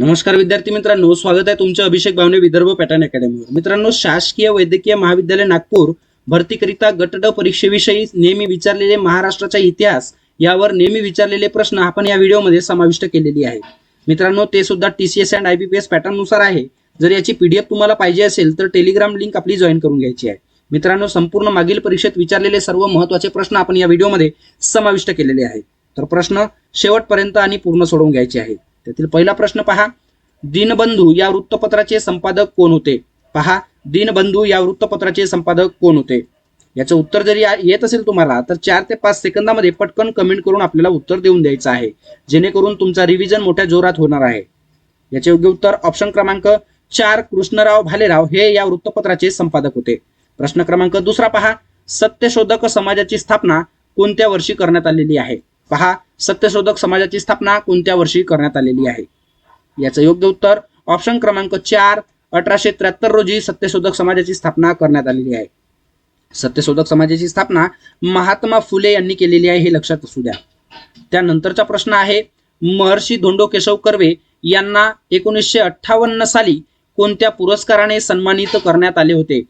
नमस्कार विद्यार्थी मित्रांनो स्वागत आहे तुमचं अभिषेक भावने विदर्भ पॅटर्न अकॅडमीवर. मित्रांनो शासकीय वैद्यकीय महाविद्यालय नागपूर भरतीकरिता गट ड परीक्षेविषयी नेहमी विचारलेले महाराष्ट्राचा इतिहास यावर नेहमी विचारलेले प्रश्न आपण या व्हिडिओमध्ये समाविष्ट केलेली आहे मित्रांनो ते सुद्धा T C S and I B P S पॅटर्ननुसार आहे. जर याची पीडीएफ तुम्हाला पाहिजे असेल तर टेलिग्राम लिंक आपली जॉईन करून घ्यायची आहे. मित्रांनो संपूर्ण मागील परीक्षेत विचारलेले सर्व महत्त्वाचे प्रश्न आपण या व्हिडिओमध्ये समाविष्ट केलेले आहेत. तर प्रश्न शेवटपर्यंत आणि पूर्ण सोडवून घ्यायचे आहेत. त्यातील पहिला प्रश्न पहा. दिनबंधू या वृत्तपत्राचे संपादक कोण होते? पहा दिनबंधू या वृत्तपत्राचे संपादक कोण होते? याचं उत्तर जरी येत असेल तुम्हाला तर चार ते पाच सेकंदामध्ये पटकन कमेंट करून आपल्याला उत्तर देऊन द्यायचं आहे. जेणेकरून तुमचा रिव्हिजन मोठ्या जोरात होणार आहे. याचे योग्य उत्तर ऑप्शन क्रमांक चार कृष्णराव भालेराव हे या वृत्तपत्राचे संपादक होते. प्रश्न क्रमांक दुसरा पहा. सत्यशोधक समाजाची स्थापना कोणत्या वर्षी करण्यात आलेली आहे? पहा सत्यशोधक समाजाची स्थापना कोणत्या वर्षी करण्यात आलेली आहे? याचं योग्य उत्तर ऑप्शन क्रमांक चार अठराशे त्र्याहत्तर रोजी सत्यशोधक समाजाची स्थापना करण्यात आलेली आहे. सत्यशोधक समाजाची स्थापना महात्मा फुले यांनी केलेली आहे हे लक्षात असू द्या. त्यानंतरचा प्रश्न आहे महर्षी धोंडो केशव कर्वे यांना एकोणीसशे अठ्ठावन्न साली कोणत्या पुरस्काराने सन्मानित करण्यात आले होते?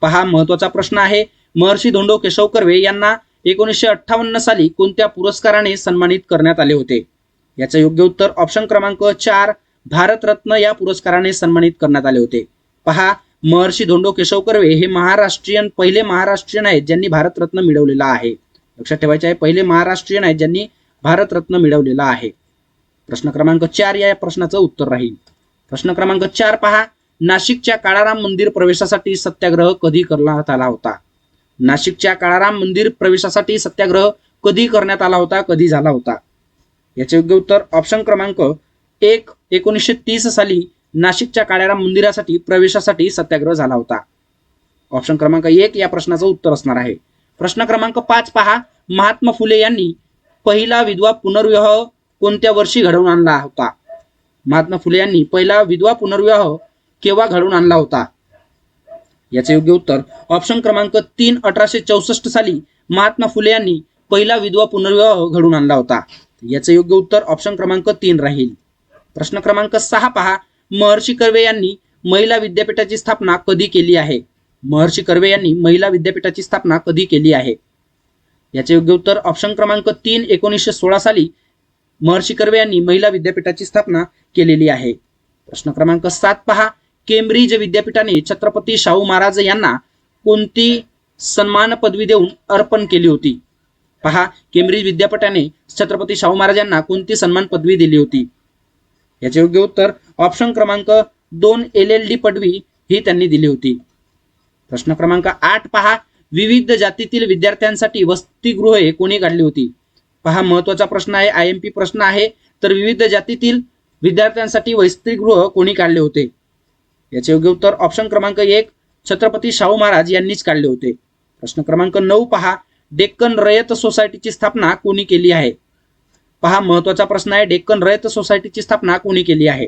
पहा महत्त्वाचा प्रश्न आहे महर्षी धोंडो केशव कर्वे यांना एकोणीसशे अठ्ठावन्न साली कोणत्या पुरस्काराने सन्मानित करण्यात आले होते? याचं योग्य उत्तर ऑप्शन क्रमांक चार भारतरत्न या पुरस्काराने सन्मानित करण्यात आले होते. पहा महर्षी धोंडो केशव कर्वे हे महाराष्ट्रीयन पहिले महाराष्ट्रीयन आहेत ज्यांनी भारतरत्न मिळवलेला आहे. लक्षात ठेवायचे आहे पहिले महाराष्ट्रीयन आहेत ज्यांनी भारतरत्न मिळवलेला आहे. प्रश्न क्रमांक चार या प्रश्नाचं उत्तर राहील. प्रश्न क्रमांक चार पहा नाशिकच्या काळाराम मंदिर प्रवेशासाठी सत्याग्रह कधी करण्यात आला होता? नाशिकच्या काळाराम मंदिर प्रवेशासाठी सत्याग्रह कधी करण्यात आला होता कधी झाला होता? याचे योग्य उत्तर ऑप्शन क्रमांक एक एकोणीसशे तीस साली नाशिकच्या काळाराम मंदिरासाठी प्रवेशासाठी सत्याग्रह झाला होता. ऑप्शन क्रमांक एक या प्रश्नाचं उत्तर असणार आहे. प्रश्न क्रमांक पाच पहा. महात्मा फुले यांनी पहिला विधवा पुनर्विवाह कोणत्या वर्षी घडवून आणला होता? महात्मा फुले यांनी पहिला विधवा पुनर्विवाह केव्हा घडवून आणला होता? याचे योग्य उत्तर ऑप्शन क्रमांक तीन अठराशे चौसष्ट साली महात्मा फुले यांनी पहिला विधवा पुनर्विवाह घडवून आणला होता. याचे योग्य उत्तर ऑप्शन क्रमांक तीन राहील. प्रश्न क्रमांक सहा पहा. महर्षी कर्वे यांनी महिला विद्यापीठाची स्थापना कधी केली आहे? महर्षी कर्वे यांनी महिला विद्यापीठाची स्थापना कधी केली आहे? याचे योग्य उत्तर ऑप्शन क्रमांक तीन एकोणीसशे सोळा साली महर्षी कर्वे यांनी महिला विद्यापीठाची स्थापना केलेली आहे. प्रश्न क्रमांक सात पहा. केम्ब्रिज विद्यापीठाने छत्रपती शाहू महाराज यांना कोणती सन्मान पदवी देऊन अर्पण केली होती? पहा केम्ब्रिज विद्यापीठाने छत्रपती शाहू महाराज यांना कोणती सन्मान पदवी दिली होती? याचे योग्य उत्तर ऑप्शन क्रमांक दोन एल एल डी पदवी ही त्यांनी दिली होती. प्रश्न क्रमांक आठ पहा. विविध जातीतील विद्यार्थ्यांसाठी वसतिगृहे कोणी काढली होती? पहा महत्त्वाचा प्रश्न आहे आय एम पी प्रश्न आहे. तर विविध जातीतील विद्यार्थ्यांसाठी वसतिगृह कोणी काढले होते? याचे योग्य उत्तर ऑप्शन क्रमांक एक छत्रपती शाहू महाराज यांनीच काढले होते. प्रश्न क्रमांक नऊ पहा. डेक्कन रयत सोसायटीची स्थापना कोणी केली आहे? पहा महत्त्वाचा प्रश्न आहे. डेक्कन रयत सोसायटीची स्थापना कोणी केली आहे?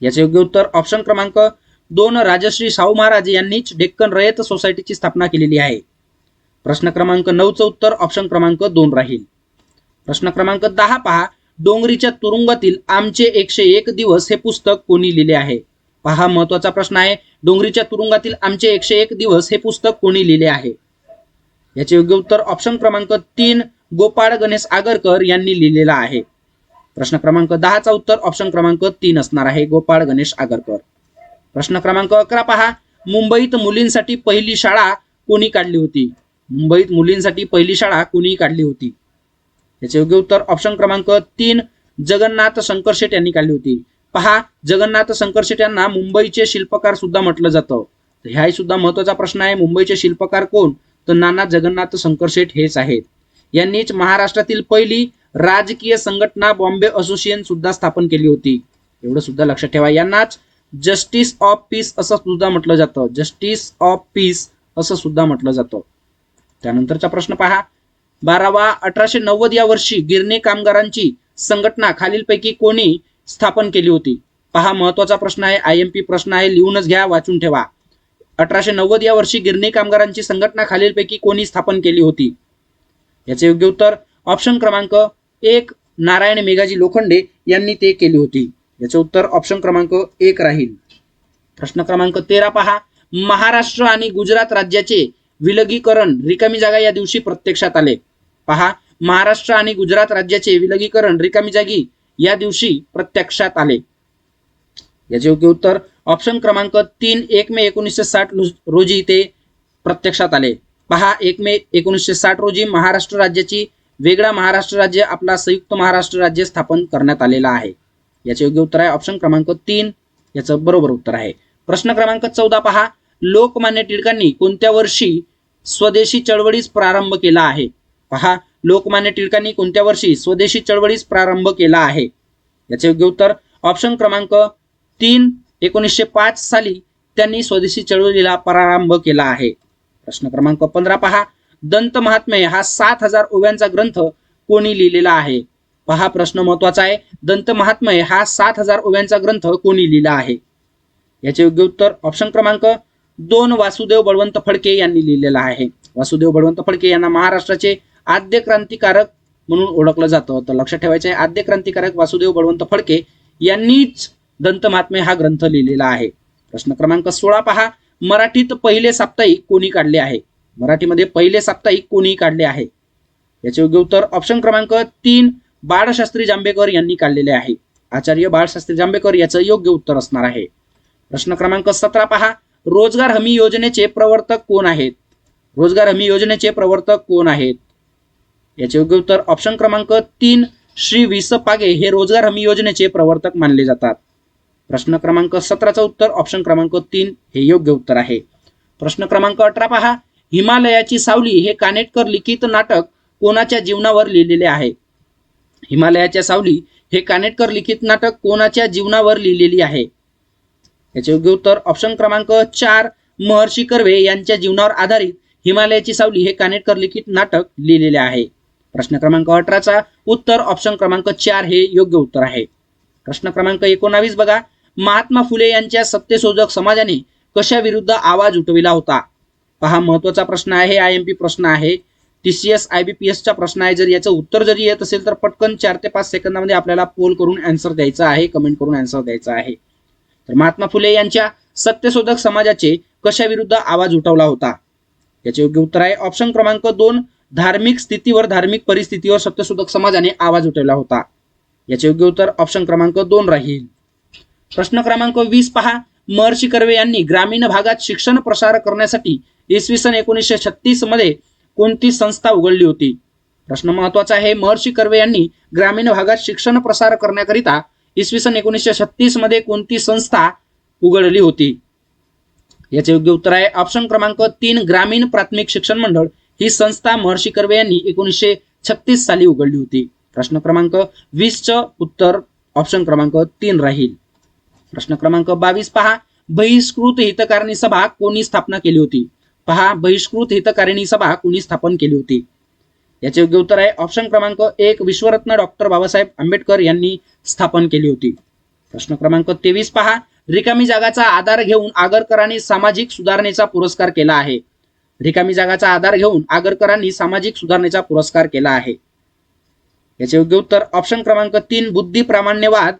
याचे योग्य उत्तर ऑप्शन क्रमांक दोन राजश्री शाहू महाराज यांनीच डेक्कन रयत सोसायटीची स्थापना केलेली आहे. प्रश्न क्रमांक नऊचं उत्तर ऑप्शन क्रमांक दोन राहील. प्रश्न क्रमांक दहा पहा. डोंगरीच्या तुरुंगातील आमचे एकशे एक दिवस हे पुस्तक कोणी लिहिले आहे? पहा महत्त्वाचा प्रश्न आहे. डोंगरीच्या तुरुंगातील आमचे एकशे एक दिवस हे पुस्तक कोणी लिहिले आहे? याचे योग्य उत्तर ऑप्शन क्रमांक तीन गोपाळ गणेश आगरकर यांनी लिहिलेला आहे. प्रश्न क्रमांक दहाचा उत्तर ऑप्शन क्रमांक तीन असणार आहे गोपाळ गणेश आगरकर. प्रश्न क्रमांक अकरा पहा. मुंबईत मुलींसाठी पहिली शाळा कोणी काढली होती? मुंबईत मुलींसाठी पहिली शाळा कोणी काढली होती? याचे योग्य उत्तर ऑप्शन क्रमांक तीन जगन्नाथ शंकर शेट यांनी काढली होती. पहा जगन्नाथ संकर्षित यांना मुंबईचे शिल्पकार सुद्धा म्हटलं जातं. ह्याही सुद्धा महत्त्वाचा प्रश्न आहे मुंबईचे शिल्पकार कोण? तर नाना जगन्नाथ शंकरशेठ हेच आहेत. यांनीच महाराष्ट्रातील पहिली राजकीय संघटना बॉम्बे असोसिएशन सुद्धा स्थापन केली होती. एवढं सुद्धा लक्षात ठेवा यांनाच जस्टिस ऑफ पीस असं सुद्धा म्हटलं जातं. जस्टिस ऑफ पीस असं सुद्धा म्हटलं जातं. त्यानंतरचा प्रश्न पहा. बारावा अठराशे नव्वद या वर्षी गिरणी कामगारांची संघटना खालीलपैकी कोणी स्थापन केली होती. पहा महत्त्वाचा प्रश्न आहे आय एम पी प्रश्न आहे लिहूनच घ्या वाचून ठेवा. अठराशे नव्वद या वर्षी गिरणी कामगारांची संघटना खालीलपैकी कोणी स्थापन केली होती? याचे योग्य उत्तर ऑप्शन क्रमांक एक नारायण मेघाजी लोखंडे यांनी ते केली होती. याचे उत्तर ऑप्शन क्रमांक एक राहील. प्रश्न क्रमांक तेरा पहा. महाराष्ट्र आणि गुजरात राज्याचे विलगीकरण रिकामी जागा या दिवशी प्रत्यक्षात आले. पहा महाराष्ट्र आणि गुजरात राज्याचे विलगीकरण रिकामी जागी या दिवशी प्रत्यक्षात आले. याचे योग्य उत्तर ऑप्शन क्रमांक तीन एक मे एकोणीसशे साठ रोजी ते प्रत्यक्षात आले. पहा एक मे एकोणीसशे साठ रोजी महाराष्ट्र राज्याची वेगळा महाराष्ट्र राज्य आपला संयुक्त महाराष्ट्र राज्य स्थापन करण्यात आलेला आहे. याचे योग्य उत्तर आहे ऑप्शन क्रमांक तीन. याचं बरोबर उत्तर आहे. प्रश्न क्रमांक चौदा पहा. लोकमान्य टिळकांनी कोणत्या वर्षी स्वदेशी चळवळीस प्रारंभ केला आहे? पहा लोकमान्य टिळकांनी कोणत्या वर्षी स्वदेशी चळवळीस प्रारंभ केला आहे? याचे योग्य उत्तर ऑप्शन क्रमांक तीन एकोणीसशे पाच साली त्यांनी स्वदेशी चळवळीला प्रारंभ केला आहे. प्रश्न क्रमांक पंधरा पहा. दंत महात्म्य हा सात हजार ओव्यांचा ग्रंथ कोणी लिहिलेला आहे? पहा प्रश्न महत्त्वाचा आहे. दंत महात्म्य हा सात हजार ओव्यांचा ग्रंथ कोणी लिहिला आहे? याचे योग्य उत्तर ऑप्शन क्रमांक दोन वासुदेव बळवंत फडके यांनी लिहिलेला आहे. वासुदेव बळवंत फडके यांना महाराष्ट्राचे आद्य क्रांतिकारक म्हणून ओळखलं जातं. तर लक्षात ठेवायचं आहे आद्य क्रांतिकारक वासुदेव बळवंत फडके यांनीच दंतमहात्मे हा ग्रंथ लिहिलेला आहे. प्रश्न क्रमांक सोळा पहा. मराठीत पहिले साप्ताहिक कोणी काढले आहे? मराठीमध्ये पहिले साप्ताहिक कोणी काढले आहे? याचे योग्य उत्तर ऑप्शन क्रमांक तीन बाळशास्त्री जांभेकर यांनी काढलेले आहे. आचार्य बाळशास्त्री जांभेकर याचं योग्य उत्तर असणार आहे. प्रश्न क्रमांक सतरा पहा. रोजगार हमी योजनेचे प्रवर्तक कोण आहेत? रोजगार हमी योजनेचे प्रवर्तक कोण आहेत? याचे योग्य उत्तर ऑप्शन क्रमांक तीन श्री विस पागे हे रोजगार हमी योजनेचे प्रवर्तक मानले जातात. प्रश्न क्रमांक सतराचं उत्तर ऑप्शन क्रमांक तीन हे योग्य उत्तर आहे. प्रश्न क्रमांक अठरा पहा. हिमालयाची सावली हे कानेटकर लिखित नाटक कोणाच्या जीवनावर लिहिलेले आहे? हिमालयाच्या सावली हे कानेटकर लिखित नाटक कोणाच्या जीवनावर लिहिलेली आहे? याचे योग्य उत्तर ऑप्शन क्रमांक चार महर्षी कर्वे यांच्या जीवनावर आधारित हिमालयाची सावली हे कानेटकर लिखित नाटक लिहिलेले आहे. प्रश्न क्रमांक अठराचा उत्तर ऑप्शन क्रमांक चार हे योग्य उत्तर आहे. प्रश्न क्रमांक एकोणावीस बघा. महात्मा फुले यांच्या सत्यशोधक समाजाने कशा विरुद्ध आवाज उठविला होता? पहा महत्त्वाचा प्रश्न आहे आय एम पी प्रश्न आहे. T C S I B P एसचा प्रश्न आहे. जर याचं उत्तर जरी येत असेल तर पटकन चार ते पाच सेकंदामध्ये आपल्याला पोल करून अँसर द्यायचा आहे कमेंट करून अँसर द्यायचा आहे. तर महात्मा फुले यांच्या सत्यशोधक समाजाचे कशा विरुद्ध आवाज उठवला होता? याचे योग्य उत्तर आहे. ऑप्शन क्रमांक दोन धार्मिक स्थितीवर धार्मिक परिस्थितीवर सत्यशोधक समाजाने आवाज उठवला होता. याचे योग्य उत्तर ऑप्शन क्रमांक दोन राहील. प्रश्न क्रमांक वीस पहा. महर्षी कर्वे यांनी ग्रामीण भागात शिक्षण प्रसार करण्यासाठी इसवी सन एकोणीसशे छत्तीसमध्ये कोणती संस्था उघडली होती? प्रश्न महत्त्वाचा आहे. महर्षी कर्वे यांनी ग्रामीण भागात शिक्षण प्रसार करण्याकरिता इसवी सन एकोणीसशे छत्तीसमध्ये कोणती संस्था उघडली होती? याचे योग्य उत्तर आहे. ऑप्शन क्रमांक तीन ग्रामीण प्राथमिक शिक्षण मंडळ. ही संस्था महर्षी कर्वे यांनी एकोणीसशे छत्तीस साली उघडली होती. प्रश्न क्रमांक वीसचं उत्तर ऑप्शन क्रमांक तीन राहील. प्रश्न क्रमांक बावीस पहा. बहिष्कृत हितकारिणी सभा कोणी स्थापना केली होती? पहा बहिष्कृत हितकारिणी सभा कोणी स्थापन केली होती? याचे योग्य उत्तर आहे ऑप्शन क्रमांक एक विश्वरत्न डॉक्टर बाबासाहेब आंबेडकर यांनी स्थापन केली होती. प्रश्न क्रमांक तेवीस पहा. रिकामी जागाचा आधार घेऊन आगरकरांनी सामाजिक सुधारणेचा पुरस्कार केला आहे. रिकामी जागाचा आधार घेऊन आगरकरांनी सामाजिक सुधारणेचा पुरस्कार केला आहे. याचे योग्य उत्तर ऑप्शन क्रमांक तीन बुद्धी प्रामाण्यवाद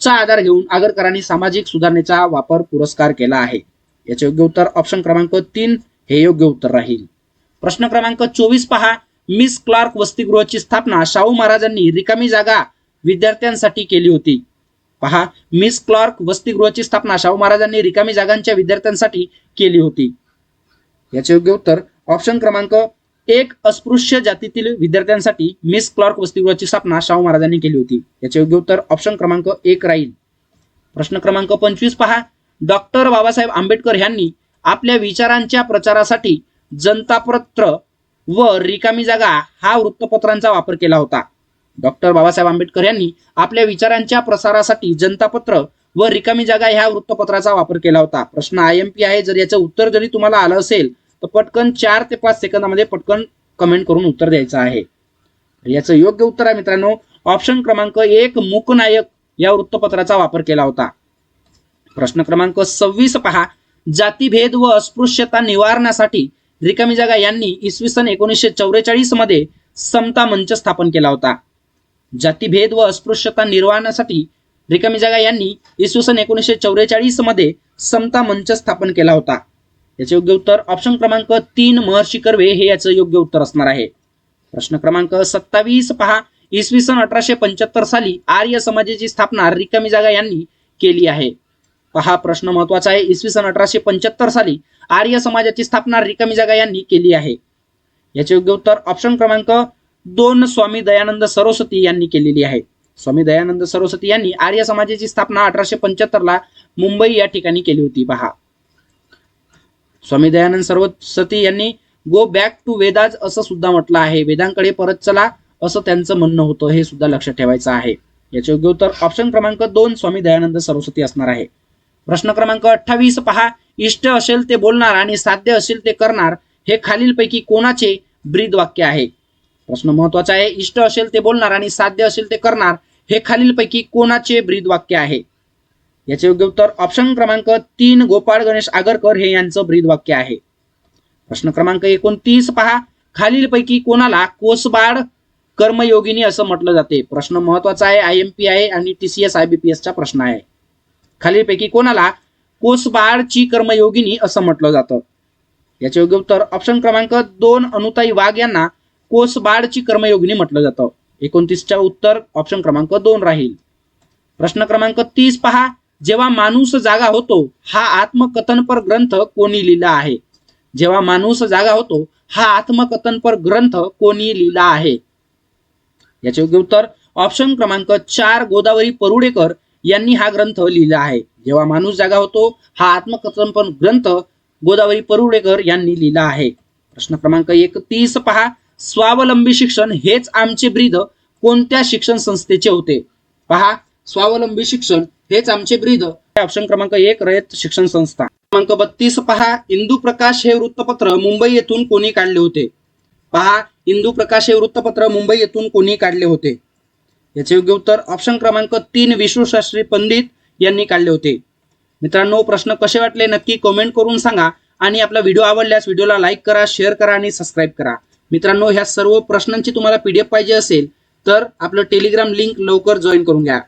चा आधार घेऊन आगरकरांनी सामाजिक सुधारणेचा वापर पुरस्कार केला आहे. याचे योग्य उत्तर ऑप्शन क्रमांक तीन हे योग्य उत्तर राहील. प्रश्न क्रमांक चोवीस पहा. मिस क्लार्क वसतिगृहाची स्थापना शाहू महाराजांनी रिकामी जागा विद्यार्थ्यांसाठी केली होती. पहा मिस क्लार्क वसतिगृहाची स्थापना शाहू महाराजांनी रिकामी जागांच्या विद्यार्थ्यांसाठी केली होती. याचे योग्य उत्तर ऑप्शन क्रमांक एक अस्पृश्य जातीतील विद्यार्थ्यांसाठी मिस क्लॉर्क वसतिगृहाची स्थापना शाहू महाराजांनी केली होती. याचे योग्य उत्तर ऑप्शन क्रमांक एक राहील. प्रश्न क्रमांक पंचवीस पहा. डॉक्टर बाबासाहेब आंबेडकर यांनी आपल्या विचारांच्या प्रचारासाठी जनतापत्र व रिकामी जागा हा वृत्तपत्रांचा वापर केला होता. डॉक्टर बाबासाहेब आंबेडकर यांनी आपल्या विचारांच्या प्रसारासाठी जनतापत्र व रिकामी जागा ह्या वृत्तपत्राचा वापर केला होता. प्रश्न आय एम पी आहे. जर याचं उत्तर जरी तुम्हाला आलं असेल तर पटकन चार ते पाच सेकंदामध्ये पटकन कमेंट करून उत्तर द्यायचं आहे. याचं योग्य उत्तर आहे मित्रांनो ऑप्शन क्रमांक एक मूकनायक या वृत्तपत्राचा वापर केला होता. प्रश्न क्रमांक सव्वीस पहा. जातीभेद व अस्पृश्यता निवारणासाठी रिकामी जागा यांनी इसवी सन एकोणीसशे चौवेचाळीसमध्ये समता मंच स्थापन केला होता. जातीभेद व अस्पृश्यता निर्वाहण्यासाठी रिकामी जागा यांनी इसवी सन एकोणीसशे चौवेचाळीसमध्ये समता मंच स्थापन केला होता. याचे योग्य उत्तर ऑप्शन क्रमांक तीन महर्षी कर्वे हे याचं योग्य उत्तर असणार आहे. प्रश्न क्रमांक सत्तावीस पहा. इसवी सन अठराशे पंच्याहत्तर साली आर्य समाजाची स्थापना रिकामी जागा यांनी केली आहे. पहा प्रश्न महत्त्वाचा आहे. इसवी सन अठराशे पंच्याहत्तर साली आर्य समाजाची स्थापना रिकामी जागा यांनी केली आहे. याचे योग्य उत्तर ऑप्शन क्रमांक दोन स्वामी दयानंद सरस्वती यांनी केलेली आहे. स्वामी दयानंद सरस्वती यांनी आर्य समाजाची स्थापना अठराशे पंच्याहत्तर ला मुंबई या ठिकाणी केली होती. पहा. स्वामी दयानंद सरस्वती यांनी गो बॅक टू वेदाज असं सुद्धा म्हटलं आहे. वेदांकडे परत चला असं त्यांचं म्हणणं होतं. हे सुद्धा लक्षात ठेवायचं आहे. याचे योग्य उत्तर ऑप्शन क्रमांक दोन स्वामी दयानंद सरस्वती असणार आहे. प्रश्न क्रमांक अठ्ठावीस पहा. इष्ट असेल ते बोलणार आणि साध्य असेल ते करणार हे खालीलपैकी कोणाचे ब्रीद वाक्य आहे? प्रश्न महत्त्वाचा आहे. इष्ट असेल ते बोलणार आणि साध्य असेल ते करणार हे खालीलपैकी कोणाचे ब्रीद वाक्य आहे? याचे योग्य उत्तर ऑप्शन क्रमांक तीन गोपाळ गणेश आगरकर हे यांचं ब्रीद वाक्य आहे. प्रश्न क्रमांक एकोणतीस पहा. खालीलपैकी कोणाला कोसबाड कर्मयोगिनी असं म्हटलं जाते? प्रश्न महत्त्वाचा आहे आय एम पी आहे आणि T C S I B P एसचा प्रश्न आहे. खालीलपैकी कोणाला कोसबाडची कर्मयोगिनी असं म्हटलं जातं? याचे योग्य उत्तर ऑप्शन क्रमांक दोन अनुताई वाघ यांना कोसबाडची कर्मयोगिनी म्हटलं जातं. एकोणतीसच्या उत्तर ऑप्शन क्रमांक दोन राहील. प्रश्न क्रमांक तीस पहा. जेव्हा माणूस जागा होतो हा आत्मकथनपर ग्रंथ कोणी लिहिला आहे? जेव्हा माणूस जागा होतो हा आत्मकथनपर ग्रंथ कोणी लिहिला आहे? याचे योग्य उत्तर ऑप्शन क्रमांक चार गोदावरी परुडेकर यांनी हा ग्रंथ लिहिला आहे. जेव्हा माणूस जागा होतो हा आत्मकथनपर ग्रंथ गोदावरी परुडेकर यांनी लिहिला आहे. प्रश्न क्रमांक एकतीस पहा. स्वावलंबी शिक्षण हेच आमचे ब्रीद कोणत्या शिक्षण संस्थेचे होते? पहा स्वावलंबी शिक्षण हेच आमचे ब्रीद. ऑप्शन क्रमांक एक रयत शिक्षण संस्था. क्रमांक बत्तीस पहा इंदू प्रकाश हे वृत्तपत्र मुंबई येथून कोणी काढले होते? पहा इंदू प्रकाश हे वृत्तपत्र मुंबई येथून कोणी काढले होते? याचे योग्य उत्तर ऑप्शन क्रमांक तीन विश्वशास्त्री पंडित यांनी काढले होते. मित्रांनो प्रश्न कसे वाटले? नक्की कमेंट करून सांगा आणि आपला व्हिडिओ आवडल्यास व्हिडिओला लाईक करा शेअर करा आणि सबस्क्राईब करा. मित्रांनो ह्या सर्व प्रश्नांची तुम्हाला पीडीएफ पाहिजे असेल तर आपलं टेलिग्राम लिंक लवकर जॉईन करून घ्या.